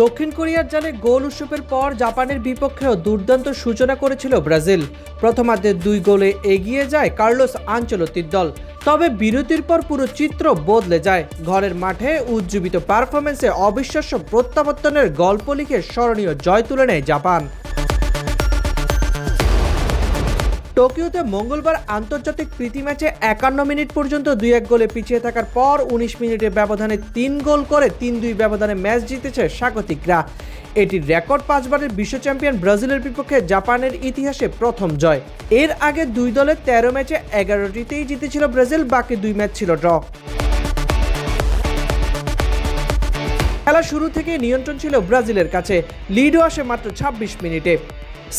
দক্ষিণ কোরিয়ার জালে গোল উৎসবের পর জাপানের বিপক্ষেও দুর্দান্ত সূচনা করেছিল ব্রাজিল। প্রথমার্ধে দুই গোলে এগিয়ে যায় কার্লোস আঞ্চলতির দল। তবে বিরতির পর পুরো চিত্র বদলে যায়। ঘরের মাঠে উজ্জীবিত পারফরমেন্সে অবিশ্বাস্য প্রত্যাবর্তনের গল্প লিখে স্মরণীয় জয় তুলে নেয় জাপান। টোকিওতে মঙ্গলবার আন্তর্জাতিক প্রীতি ম্যাচে একান্ন মিনিট পর্যন্ত দুই এক গোলে পিছিয়ে থাকার পর উনিশ মিনিটে ব্যবধানে তিন গোল করে তিন দুই ব্যবধানে ম্যাচ জিতেছে স্বাগতিকরা। এটি রেকর্ড পাঁচবারের বিশ্ব চ্যাম্পিয়ন ব্রাজিলের বিপক্ষে জাপানের ইতিহাসে প্রথম জয়। এর আগে দুই দলের তেরো ম্যাচে এগারোটিতেই জিতেছিল ব্রাজিল, বাকি দুই ম্যাচ ছিল ড্র। খেলা শুরু থেকে নিয়ন্ত্রণ ছিল ব্রাজিলের কাছে। লিডও আসে মাত্র ২৬ মিনিটে।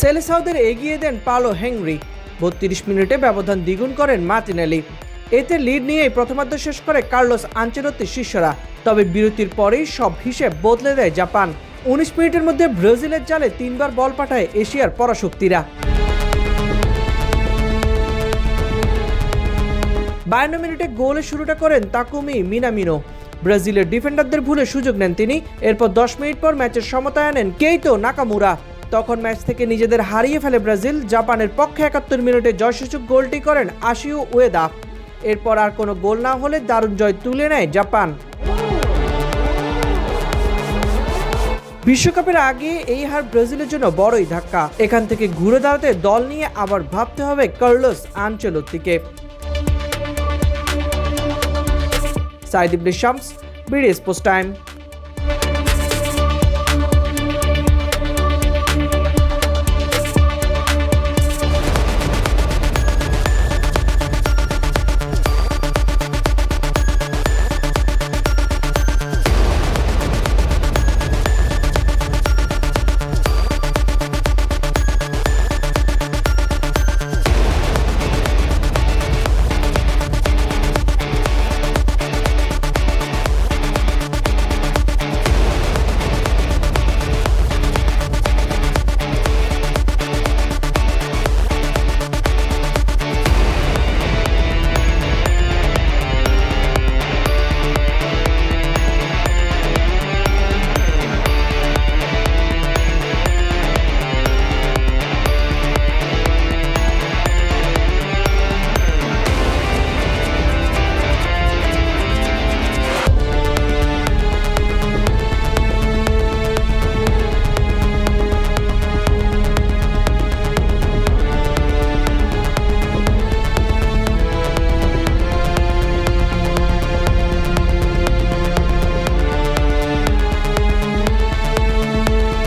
সেলেসাউদের এগিয়ে দেন পালো হেনরি বত্রিশ মিনিটে ব্যবধান দ্বিগুণ করেন মার্টিনেলি। এতে লিড নিয়েই প্রথমার্ধ শেষ করে কার্লোস আঞ্চেলত্তির শিষ্যরা, তবে বিরতির পরেই সব হিসেব বদলে দেয় জাপান। উনিশ মিনিটের মধ্যে ব্রাজিলের জালে তিনবার বল পাঠায় এশিয়ার পরাশক্তিরা। বায়ান্ন মিনিটে গোলে শুরুটা করেন তাকুমি মিনামিনো। ব্রাজিলের ডিফেন্ডারদের ভুলে সুযোগ নেন তিনি। এরপর দশ মিনিট পর ম্যাচের সমতায় আনেন কেইতো নাকামুরা। তখন ম্যাচ থেকে নিজেদের হারিয়ে ফেলে ব্রাজিল, জাপানের পক্ষে একাত্তর মিনিটে জয়সূচক গোলটি করেন আশিও উয়েদা। এরপর আর কোনো গোল না হলে দারুণ জয় তুলে নেয় জাপান। বিশ্বকাপের আগে এই হার ব্রাজিলের জন্য বড়ই ধাক্কা। এখান থেকে ঘুরে দাঁড়াতে দল নিয়ে আবার ভাবতে হবে Carlos আনচেলত্তিকে। Saeed Ibne Shams BD sports time.